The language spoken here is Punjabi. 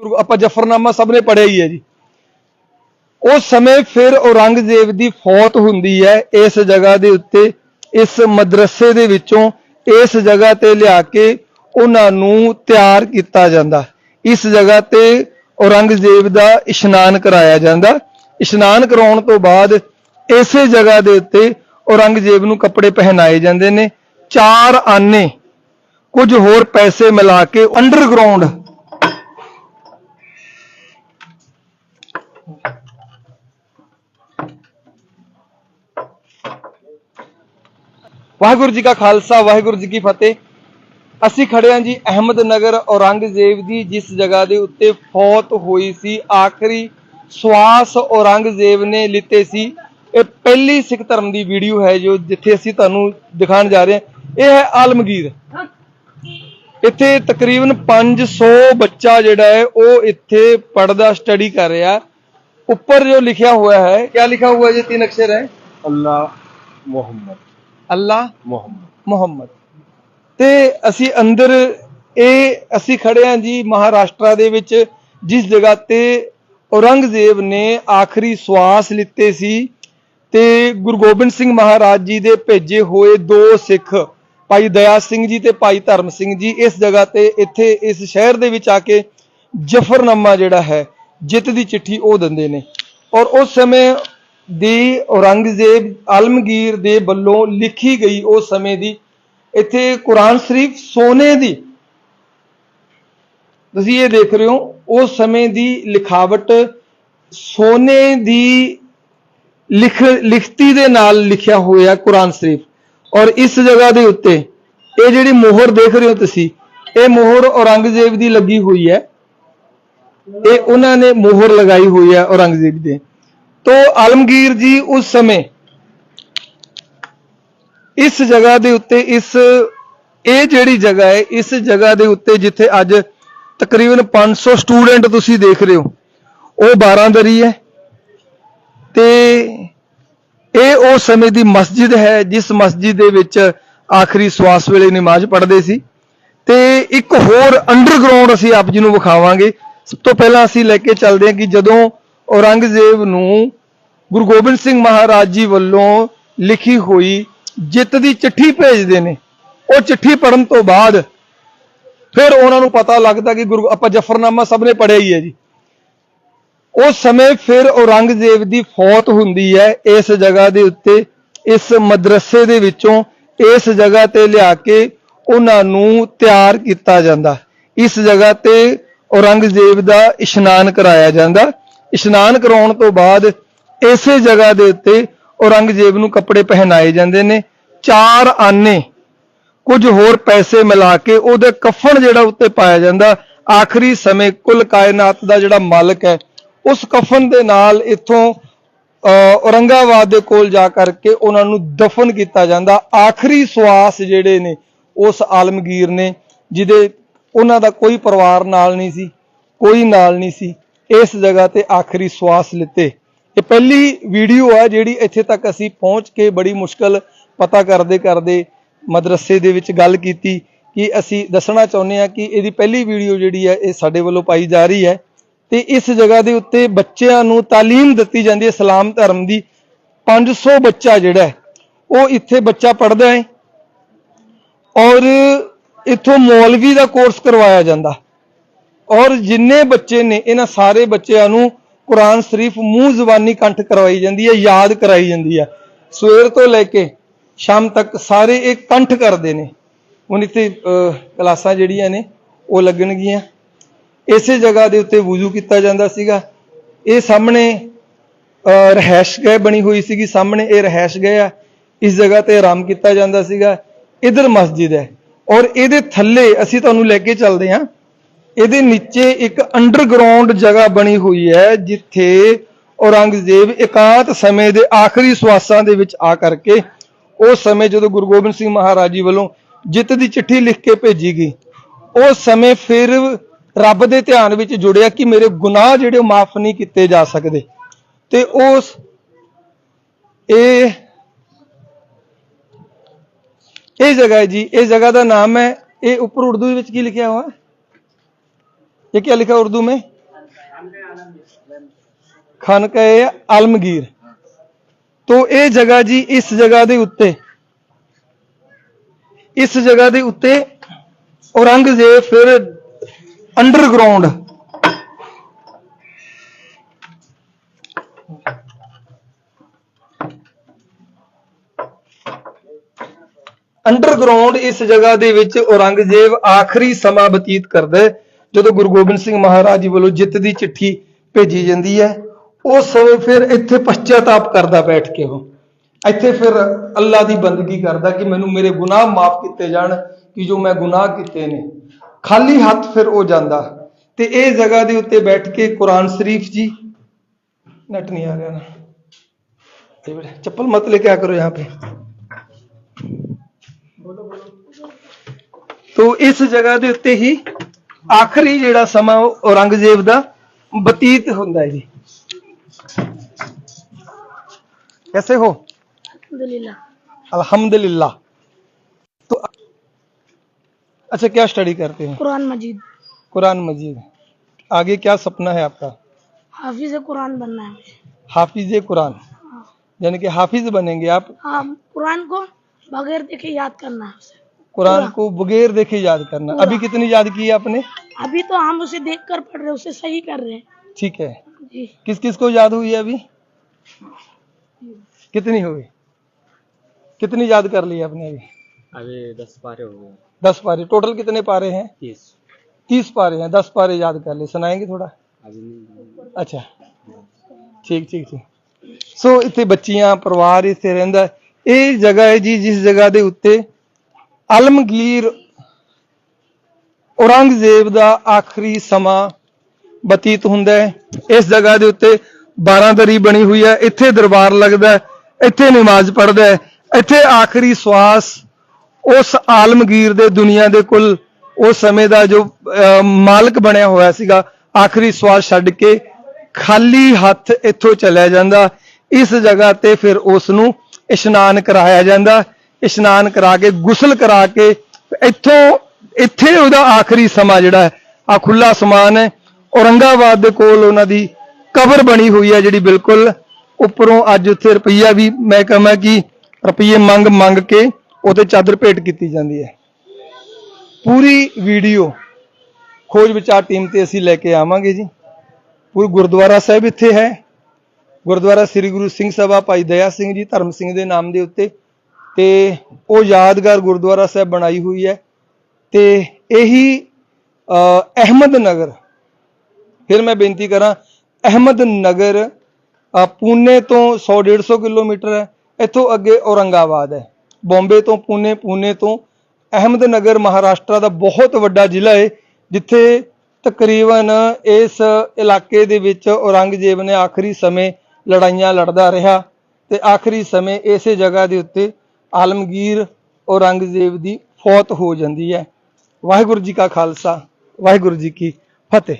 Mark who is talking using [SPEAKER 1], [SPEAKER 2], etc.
[SPEAKER 1] ਗੁਰੂ ਆਪਾਂ ਜਫਰਨਾਮਾ ਸਭ ਨੇ ਪੜ੍ਹਿਆ ਹੀ ਹੈ ਜੀ। ਉਸ ਸਮੇਂ ਫਿਰ ਔਰੰਗਜ਼ੇਬ ਦੀ ਫੌਤ ਹੁੰਦੀ ਹੈ, ਇਸ ਜਗ੍ਹਾ ਦੇ ਉੱਤੇ, ਇਸ ਮਦਰਸੇ ਦੇ ਵਿੱਚੋਂ, ਇਸ ਜਗ੍ਹਾ ਤੇ ਲਿਆ ਕੇ ਉਹਨਾਂ ਨੂੰ ਤਿਆਰ ਕੀਤਾ ਜਾਂਦਾ। ਇਸ ਜਗ੍ਹਾ ਤੇ ਔਰੰਗਜ਼ੇਬ ਦਾ ਇਸ਼ਨਾਨ ਕਰਾਇਆ ਜਾਂਦਾ। ਇਸ਼ਨਾਨ ਕਰਾਉਣ ਤੋਂ ਬਾਅਦ ਇਸੇ ਜਗ੍ਹਾ ਦੇ ਉੱਤੇ ਔਰੰਗਜ਼ੇਬ ਨੂੰ ਕੱਪੜੇ ਪਹਿਨਾਏ ਜਾਂਦੇ ਨੇ। ਚਾਰ ਆਨੇ ਕੁਝ ਹੋਰ ਪੈਸੇ ਮਿਲਾ ਕੇ ਅੰਡਰਗਰਾਉਂਡ ਵਾਹਿਗੁਰੂ ਜੀ ਕਾ ਖਾਲਸਾ, ਵਾਹਿਗੁਰੂ ਜੀ ਕੀ ਫਤਿਹ। ਅਸੀਂ ਖੜੇ ਹਾਂ ਜੀ ਅਹਿਮਦ ਨਗਰ ਔਰੰਗਜ਼ੇਬ ਦੀ, ਜਿਸ ਜਗ੍ਹਾ ਦੇ ਉੱਤੇ ਫੌਤ ਹੋਈ ਸੀ। ਆਖਰੀ ਸਵਾਸ ਔਰੰਗਜ਼ੇਬ ਨੇ ਲਿੱਤੇ ਸੀ। ਇਹ ਪਹਿਲੀ ਸਿੱਖ ਧਰਮ ਦੀ ਵੀਡੀਓ ਹੈ ਜੋ ਜਿੱਥੇ ਅਸੀਂ ਤੁਹਾਨੂੰ ਦਿਖਾਉਣ ਜਾ ਰਹੇ ਹਾਂ। ਇਹ ਹੈ ਆਲਮਗੀਰ। ਇੱਥੇ ਤਕਰੀਬਨ 500 ਬੱਚਾ ਜਿਹੜਾ ਹੈ, ਉਹ ਇੱਥੇ ਪੜਦਾ ਸਟੱਡੀ ਕਰ ਰਿਹਾ। ਉੱਪਰ ਜੋ ਲਿਖਿਆ ਹੋਇਆ ਹੈ ਕੀ ਲਿਖਾ हुआ है ये तीन अक्षर है
[SPEAKER 2] अल्लाह मोहम्मद
[SPEAKER 1] ਅੱਲਾਹ
[SPEAKER 2] मोहम्मद
[SPEAKER 1] ਮੁਹੰਮਦ ਤੇ ਅਸੀਂ ਅੰਦਰ ਇਹ ਅਸੀਂ ਖੜੇ ਹਾਂ ਜੀ ਮਹਾਰਾਸ਼ਟਰ ਦੇ ਵਿੱਚ ਜਿਸ ਜਗ੍ਹਾ ਤੇ ਔਰੰਗਜ਼ੇਬ ਨੇ ਆਖਰੀ ਸਵਾਸ ਲਿੱਤੇ ਸੀ ਤੇ ਗੁਰੂ ਗੋਬਿੰਦ ਸਿੰਘ ਮਹਾਰਾਜ ਜੀ ਦੇ ਭੇਜੇ ਹੋਏ ਦੋ ਸਿੱਖ ਭਾਈ ਦਇਆ ਸਿੰਘ ਜੀ ਤੇ ਭਾਈ ਧਰਮ ਸਿੰਘ ਜੀ ਇਸ ਜਗ੍ਹਾ ਤੇ ਇੱਥੇ ਇਸ ਸ਼ਹਿਰ ਦੇ ਵਿੱਚ ਆ ਕੇ ਜਫਰਨਾਮਾ ਜਿਹੜਾ ਹੈ ਜਿੱਤ ਦੀ ਚਿੱਠੀ ਉਹ ਦਿੰਦੇ ਨੇ। ਔਰ ਉਸ ਸਮੇਂ ਦੀ ਔਰੰਗਜ਼ੇਬ ਆਲਮਗੀਰ ਦੇ ਵੱਲੋਂ ਲਿਖੀ ਗਈ ਉਸ ਸਮੇਂ ਦੀ ਇੱਥੇ ਕੁਰਾਨ ਸ਼ਰੀਫ ਸੋਨੇ ਦੀ। ਤੁਸੀਂ ਇਹ ਦੇਖ ਰਹੇ ਹੋ, ਉਸ ਸਮੇਂ ਦੀ ਲਿਖਾਵਟ ਸੋਨੇ ਦੀ ਲਿਖ, ਲਿਖਤੀ ਦੇ ਨਾਲ ਲਿਖਿਆ ਹੋਇਆ ਕੁਰਾਨ ਸ਼ਰੀਫ। ਔਰ ਇਸ ਜਗ੍ਹਾ ਦੇ ਉੱਤੇ ਇਹ ਜਿਹੜੀ ਮੋਹਰ ਦੇਖ ਰਹੇ ਹੋ ਤੁਸੀਂ, ਇਹ ਮੋਹਰ ਔਰੰਗਜ਼ੇਬ ਦੀ ਲੱਗੀ ਹੋਈ ਹੈ। ਇਹ ਉਹਨਾਂ ਨੇ ਮੋਹਰ ਲਗਾਈ ਹੋਈ ਹੈ ਔਰੰਗਜ਼ੇਬ ਦੇ। ਤੋ ਆਲਮਗੀਰ ਜੀ ਉਸ ਸਮੇਂ ਇਸ ਜਗ੍ਹਾ ਦੇ ਉੱਤੇ ਇਸ, ਇਹ ਜਿਹੜੀ ਜਗ੍ਹਾ ਹੈ, ਇਸ ਜਗ੍ਹਾ ਦੇ ਉੱਤੇ ਜਿੱਥੇ ਅੱਜ ਤਕਰੀਬਨ 500 ਸਟੂਡੈਂਟ ਤੁਸੀਂ ਦੇਖ ਰਹੇ ਹੋ, ਉਹ 12 ਦਰੀ ਹੈ। ਤੇ ਇਹ ਉਹ ਸਮੇਂ ਦੀ ਮਸਜਿਦ ਹੈ, ਜਿਸ ਮਸਜਿਦ ਦੇ ਵਿੱਚ ਆਖਰੀ ਸਵਾਸ ਵੇਲੇ ਨਮਾਜ਼ ਪੜ੍ਹਦੇ ਸੀ। ਤੇ ਇੱਕ ਹੋਰ ਅੰਡਰਗਰਾਉਂਡ ਅਸੀਂ ਆਪ ਜੀ ਨੂੰ ਵਿਖਾਵਾਂਗੇ ਸਭ ਤੋਂ ਪਹਿਲਾਂ ਅਸੀਂ ਲੈ ਕੇ ਚੱਲਦੇ ਹਾਂ ਕਿ ਜਦੋਂ ਔਰੰਗਜ਼ੇਬ ਨੂੰ ਗੁਰੂ ਗੋਬਿੰਦ ਸਿੰਘ ਮਹਾਰਾਜ ਜੀ ਵੱਲੋਂ ਲਿਖੀ ਹੋਈ ਜਿੱਤ ਦੀ ਚਿੱਠੀ ਭੇਜਦੇ ਨੇ, ਉਹ ਚਿੱਠੀ ਪੜਨ ਤੋਂ ਬਾਅਦ ਫਿਰ ਉਹਨਾਂ ਨੂੰ ਪਤਾ ਲੱਗਦਾ ਕਿ ਗੁਰੂ, ਆਪਾਂ ਜਫਰਨਾਮਾ ਸਭ ਨੇ ਪੜ੍ਹਿਆ ਹੀ ਹੈ ਜੀ। ਉਸ ਸਮੇਂ ਫਿਰ ਔਰੰਗਜ਼ੇਬ ਦੀ ਫੌਤ ਹੁੰਦੀ ਹੈ ਇਸ ਜਗ੍ਹਾ ਦੇ ਉੱਤੇ, ਇਸ ਮਦਰਸੇ ਦੇ ਵਿੱਚੋਂ, ਇਸ ਜਗ੍ਹਾ ਤੇ ਲਿਆ ਕੇ ਉਹਨਾਂ ਨੂੰ ਤਿਆਰ ਕੀਤਾ ਜਾਂਦਾ। ਇਸ ਜਗ੍ਹਾ ਤੇ ਔਰੰਗਜ਼ੇਬ ਦਾ ਇਸ਼ਨਾਨ ਕਰਾਇਆ ਜਾਂਦਾ। ਇਸ਼ਨਾਨ ਕਰਾਉਣ ਤੋਂ ਬਾਅਦ ਇਸੇ ਜਗ੍ਹਾ ਦੇ ਉੱਤੇ ਔਰੰਗਜ਼ੇਬ ਨੂੰ ਕੱਪੜੇ ਪਹਿਨਾਏ ਜਾਂਦੇ ਨੇ। ਚਾਰ ਆਨੇ ਕੁਝ ਹੋਰ ਪੈਸੇ ਮਿਲਾ ਕੇ ਉਹਦੇ ਕਫਨ ਜਿਹੜਾ ਉੱਤੇ ਪਾਇਆ ਜਾਂਦਾ ਆਖਰੀ ਸਮੇਂ ਕੁੱਲ ਕਾਇਨਾਤ ਦਾ ਜਿਹੜਾ ਮਾਲਕ ਹੈ ਉਸ ਕਫਨ ਦੇ ਨਾਲ ਇੱਥੋਂ ਅਹ, ਔਰੰਗਾਬਾਦ ਦੇ ਕੋਲ ਜਾ ਕਰਕੇ ਉਹਨਾਂ ਨੂੰ ਦਫਨ ਕੀਤਾ ਜਾਂਦਾ। ਆਖਰੀ ਸਵਾਸ ਜਿਹੜੇ ਨੇ ਉਸ ਆਲਮਗੀਰ ਨੇ ਜਿਹਦੇ ਉਹਨਾਂ ਦਾ ਕੋਈ ਪਰਿਵਾਰ ਨਾਲ ਨਹੀਂ ਸੀ, ਕੋਈ ਨਾਲ ਨਹੀਂ ਸੀ। ਇਸ ਜਗ੍ਹਾ ਤੇ ਆਖਰੀ ਸਵਾਸ ਲਿੱਤੇ। ਇਹ ਪਹਿਲੀ ਵੀਡੀਓ ਆ ਜਿਹੜੀ ਇੱਥੇ ਤੱਕ ਅਸੀਂ ਪਹੁੰਚ ਕੇ ਬੜੀ ਮੁਸ਼ਕਲ ਪਤਾ ਕਰਦੇ ਕਰਦੇ ਮਦਰਸੇ ਦੇ ਵਿੱਚ ਗੱਲ ਕੀਤੀ ਕਿ ਅਸੀਂ ਦੱਸਣਾ ਚਾਹੁੰਦੇ ਹਾਂ ਕਿ ਇਹਦੀ ਪਹਿਲੀ ਵੀਡੀਓ ਜਿਹੜੀ ਹੈ, ਇਹ ਸਾਡੇ ਵੱਲੋਂ ਪਾਈ ਜਾ ਰਹੀ ਹੈ। ਤੇ ਇਸ ਜਗ੍ਹਾ ਦੇ ਉੱਤੇ ਬੱਚਿਆਂ ਨੂੰ ਤਾਲੀਮ ਦਿੱਤੀ ਜਾਂਦੀ ਹੈ ਇਸਲਾਮ ਧਰਮ ਦੀ। 500 ਬੱਚਾ ਜਿਹੜਾ ਉਹ ਇੱਥੇ ਬੱਚਾ ਪੜ੍ਹਦਾ ਹੈ। ਔਰ ਇੱਥੋਂ ਮੌਲਵੀ ਦਾ ਕੋਰਸ ਕਰਵਾਇਆ ਜਾਂਦਾ। ਔਰ ਜਿੰਨੇ ਬੱਚੇ ਨੇ, ਇਹਨਾਂ ਸਾਰੇ ਬੱਚਿਆਂ ਨੂੰ ਕੁਰਾਨ ਸ਼ਰੀਫ ਮੂੰਹ ਜ਼ਬਾਨੀ ਕੰਠ ਕਰਵਾਈ ਜਾਂਦੀ ਹੈ, ਯਾਦ ਕਰਾਈ ਜਾਂਦੀ ਹੈ। ਸਵੇਰ ਤੋਂ ਲੈ ਕੇ ਸ਼ਾਮ ਤੱਕ ਸਾਰੇ ਇਹ ਕੰਠ ਕਰਦੇ ਨੇ। ਹੁਣ ਇੱਥੇ ਕਲਾਸਾਂ ਜਿਹੜੀਆਂ ਨੇ, ਉਹ ਲੱਗਣਗੀਆਂ। ਇਸੇ ਜਗ੍ਹਾ ਦੇ ਉੱਤੇ ਵੁਜ਼ੂ ਕੀਤਾ ਜਾਂਦਾ ਸੀਗਾ। ਇਹ ਸਾਹਮਣੇ ਰਹਿائش ਗਏ ਬਣੀ ਹੋਈ ਸੀਗੀ। ਸਾਹਮਣੇ ਇਹ ਰਹਿائش ਗਏ ਆ। ਇਸ ਜਗ੍ਹਾ ਤੇ ਆਰਾਮ ਕੀਤਾ ਜਾਂਦਾ ਸੀਗਾ। ਇਧਰ ਮਸਜਿਦ ਹੈ। ਔਰ ਇਹਦੇ ਥੱਲੇ ਅਸੀਂ ਤੁਹਾਨੂੰ ਲੈ ਕੇ ਚੱਲਦੇ ਹਾਂ। ਇਹਦੇ ਨੀਚੇ ਇੱਕ ਅੰਡਰਗਰਾਉਂਡ ਜਗ੍ਹਾ ਬਣੀ ਹੋਈ ਹੈ, ਜਿੱਥੇ ਔਰੰਗਜ਼ੇਬ ਇਕਾਂਤ ਸਮੇਂ ਦੇ ਆਖਰੀ ਸਵਾਸਾਂ ਦੇ ਵਿੱਚ ਆ ਕਰਕੇ ਉਸ ਸਮੇਂ ਜਦੋਂ ਗੁਰੂ ਗੋਬਿੰਦ ਸਿੰਘ ਮਹਾਰਾਜ ਜੀ ਵੱਲੋਂ ਜਿੱਤ ਦੀ ਚਿੱਠੀ ਲਿਖ ਕੇ ਭੇਜੀ ਗਈ, ਉਸ ਸਮੇਂ ਫਿਰ ਰੱਬ ਦੇ ਧਿਆਨ ਵਿੱਚ ਜੁੜਿਆ ਕਿ ਮੇਰੇ ਗੁਨਾਹ ਜਿਹੜੇ ਉਹ ਮਾਫ ਨਹੀਂ ਕੀਤੇ ਜਾ ਸਕਦੇ। ਤੇ ਉਸ ਇਹ ਇਹ ਜਗ੍ਹਾ ਹੈ जी ਇਹ ਜਗ੍ਹਾ ਦਾ ਨਾਮ ਹੈ, ਇਹ ਉੱਪਰ ਉਰਦੂ ਵਿੱਚ ਕੀ ਲਿਖਿਆ ਹੋਇਆ? ਇਹ ਕੀ ਲਿਖਿਆ ਉਰਦੂ ਮੇਂ ਖਾਨਕਾ ਆਲਮਗੀਰ। ਤੋਂ ਇਹ ਜਗ੍ਹਾ ਜੀ, ਇਸ ਜਗ੍ਹਾ ਦੇ ਉੱਤੇ, ਇਸ ਜਗ੍ਹਾ ਦੇ ਉੱਤੇ ਔਰੰਗਜ਼ੇਬ ਫਿਰ ਅੰਡਰਗਰਾਉਂਡ ਅੰਡਰਗਰਾਉਂਡ ਇਸ ਜਗ੍ਹਾ ਦੇ ਵਿੱਚ ਔਰੰਗਜ਼ੇਬ ਆਖਰੀ ਸਮਾਂ ਬਤੀਤ ਕਰਦਾ ਹੈ, ਜਦੋਂ ਗੁਰੂ ਗੋਬਿੰਦ ਸਿੰਘ ਮਹਾਰਾਜ ਜੀ ਵੱਲੋਂ ਜਿੱਤ ਦੀ ਚਿੱਠੀ ਭੇਜੀ ਜਾਂਦੀ ਹੈ। ਉਸ ਸਮੇਂ ਫਿਰ ਇੱਥੇ ਪਛਤਾਪ ਕਰਦਾ ਬੈਠ ਕੇ ਉਹ। ਇੱਥੇ ਫਿਰ ਅੱਲਾ ਦੀ ਬੰਦਗੀ ਕਰਦਾ ਕਿ ਮੈਨੂੰ ਮੇਰੇ ਗੁਨਾਹ ਮਾਫ ਕੀਤੇ ਜਾਣ, ਕਿ ਜੋ ਮੈਂ ਗੁਨਾਹ ਕੀਤੇ ਨੇ। ਖਾਲੀ ਹੱਥ ਫਿਰ ਉਹ ਜਾਂਦਾ। ਤੇ ਇਹ ਜਗ੍ਹਾ ਦੇ ਉੱਤੇ ਬੈਠ ਕੇ ਕੁਰਾਨ ਸ਼ਰੀਫ ਜੀ, ਨਟ ਨਹੀਂ ਆ ਰਿਹਾ ਨਾ। ਚੱਪਲ ਮਤਲੇ ਕਿਆ ਕਰੋ ਯਹਾਂ ਪੇ। ਤੋ ਇਸ ਜਗ੍ਹਾ ਦੇ ਉੱਤੇ ਹੀ ਆਖਰੀ ਜਿਹੜਾ ਸਮਾਂ ਉਹ ਔਰੰਗਜ਼ੇਬ ਦਾ ਬਤੀਤ ਹੁੰਦਾ ਹੈ ਜੀ कैसे हो
[SPEAKER 3] अल्हम्दुलिल्लाह
[SPEAKER 1] अल्हम्दुलिल्लाह तो अच्छा क्या स्टडी करते हैं
[SPEAKER 3] कुरान मजीद
[SPEAKER 1] कुरान मजीद आगे क्या सपना है आपका
[SPEAKER 3] हाफिज कुरान बनना है मुझे
[SPEAKER 1] हाफिज कुरान
[SPEAKER 3] हाँ।
[SPEAKER 1] यानी कि हाफिज बनेंगे आप
[SPEAKER 3] हाँ कुरान को बगैर देखे याद करना है उसे
[SPEAKER 1] कुरान
[SPEAKER 3] पूरा।
[SPEAKER 1] को बगैर देखे याद करना
[SPEAKER 3] पूरा।
[SPEAKER 1] अभी कितनी याद की है आपने
[SPEAKER 3] अभी तो हम उसे देख कर पढ़ रहे हैं उसे सही कर रहे हैं
[SPEAKER 1] ठीक है
[SPEAKER 3] जी
[SPEAKER 1] किस किस को याद हुई है अभी कितनी हुई कितनी याद कर ली आपने अभी
[SPEAKER 2] अभी दस पारे हो गए
[SPEAKER 1] दस पारे टोटल कितने पारे हैं
[SPEAKER 2] तीस
[SPEAKER 1] तीस पारे हैं दस पारे याद कर ले सुनाएंगे थोड़ा
[SPEAKER 2] अभी नहीं
[SPEAKER 1] ਅੱਛਾ ਠੀਕ ਠੀਕ ਠੀਕ ਸੋ ਇੱਥੇ ਬੱਚੀਆਂ ਪਰਿਵਾਰ ਇੱਥੇ ਰਹਿੰਦਾ ਹੈ। ਇਹ ਜਗ੍ਹਾ ਹੈ ਜੀ ਜਿਸ ਜਗ੍ਹਾ ਦੇ ਉੱਤੇ ਆਲਮਗੀਰ ਔਰੰਗਜ਼ੇਬ ਦਾ ਆਖਰੀ ਸਮਾਂ ਬਤੀਤ ਹੁੰਦਾ ਹੈ। ਇਸ ਜਗ੍ਹਾ ਦੇ ਉੱਤੇ ਬਾਰਾਂਦਰੀ ਬਣੀ ਹੋਈ ਹੈ। ਇੱਥੇ ਦਰਬਾਰ ਲੱਗਦਾ ਹੈ ਇੱਥੇ ਨਮਾਜ਼ ਪੜ੍ਹਦਾ ਹੈ ਇੱਥੇ ਆਖਰੀ ਸਵਾਸ ਉਸ ਆਲਮਗੀਰ ਦੇ ਦੁਨੀਆ ਦੇ ਕੁੱਲ ਉਸ ਸਮੇਂ ਦਾ ਜੋ ਅਹ, ਮਾਲਕ ਬਣਿਆ ਹੋਇਆ ਸੀਗਾ ਆਖਰੀ ਸਵਾਸ ਛੱਡ ਕੇ ਖਾਲੀ ਹੱਥ ਇੱਥੋਂ ਚਲਿਆ ਜਾਂਦਾ। ਇਸ ਜਗ੍ਹਾ ਤੇ ਫਿਰ ਉਸ ਨੂੰ ਇਸ਼ਨਾਨ ਕਰਾਇਆ ਜਾਂਦਾ, ਇਸ਼ਨਾਨ ਕਰਾ ਕੇ, ਗੁਸਲ ਕਰਾ ਕੇ, ਇੱਥੋਂ, ਇੱਥੇ ਉਹਦਾ ਆਖਰੀ ਸਮਾਂ ਜਿਹੜਾ ਹੈ ਆ ਖੁੱਲਾ ਸਮਾਨ ਹੈ, ਔਰੰਗਾਬਾਦ ਦੇ ਕੋਲ ਉਹਨਾਂ ਦੀ ਕਬਰ ਬਣੀ ਹੋਈ ਹੈ ਜਿਹੜੀ ਬਿਲਕੁਲ ਉੱਪਰੋਂ ਅੱਜ ਉੱਥੇ ਰੁਪਈਆ ਵੀ ਮੈਂ ਕਹਾਂ ਕਿ ਰੁਪਈਏ ਮੰਗ ਮੰਗ ਕੇ ਉਹਤੇ ਚਾਦਰ ਭੇਟ ਕੀਤੀ ਜਾਂਦੀ ਹੈ। ਪੂਰੀ ਵੀਡੀਓ ਖੋਜ ਵਿਚਾਰ ਟੀਮ ਤੇ ਅਸੀਂ ਲੈ ਕੇ ਆਵਾਂਗੇ ਜੀ। ਪੂਰੀ ਗੁਰਦੁਆਰਾ ਸਾਹਿਬ ਇੱਥੇ ਹੈ। ਗੁਰਦੁਆਰਾ ਸ੍ਰੀ ਗੁਰੂ ਸਿੰਘ ਸਭਾ ਭਾਈ ਦਇਆ ਸਿੰਘ ਜੀ ਧਰਮ ਸਿੰਘ ਦੇ ਨਾਮ ਦੇ ਉੱਤੇ ਤੇ ਉਹ ਯਾਦਗਾਰ ਗੁਰਦੁਆਰਾ ਸਾਹਿਬ ਬਣਾਈ ਹੋਈ ਹੈ ਤੇ ਇਹੀ ਅਹਿਮਦ ਨਗਰ, ਫਿਰ ਮੈਂ ਬੇਨਤੀ ਕਰਾਂ, ਅਹਿਮਦ ਨਗਰ ਪੂਨੇ ਤੋਂ 100 150 ਕਿਲੋਮੀਟਰ ਹੈ, ਇੱਥੋਂ ਅੱਗੇ ਔਰੰਗਾਬਾਦ ਹੈ। ਬੰਬੇ ਤੋਂ ਪੂਨੇ ਪੂਨੇ ਤੋਂ ਅਹਿਮਦ ਨਗਰ ਮਹਾਰਾਸ਼ਟਰ ਦਾ ਬਹੁਤ ਵੱਡਾ ਜ਼ਿਲ੍ਹਾ ਹੈ, ਜਿੱਥੇ ਤਕਰੀਬਨ ਇਸ ਇਲਾਕੇ ਦੇ ਵਿੱਚ ਔਰੰਗਜ਼ੇਬ ਨੇ ਆਖਰੀ ਸਮੇਂ ਲੜਾਈਆਂ ਲੜਦਾ ਰਿਹਾ ਤੇ ਆਖਰੀ ਸਮੇਂ ਇਸੇ ਜਗ੍ਹਾ ਦੇ ਉੱਤੇ ਆਲਮਗੀਰ ਔਰੰਗਜ਼ੇਬ ਦੀ ਫੌਤ ਹੋ ਜਾਂਦੀ ਹੈ। ਵਾਹਿਗੁਰੂ ਜੀ ਕਾ ਖਾਲਸਾ, ਵਾਹਿਗੁਰੂ ਜੀ ਕੀ ਫਤਿਹ।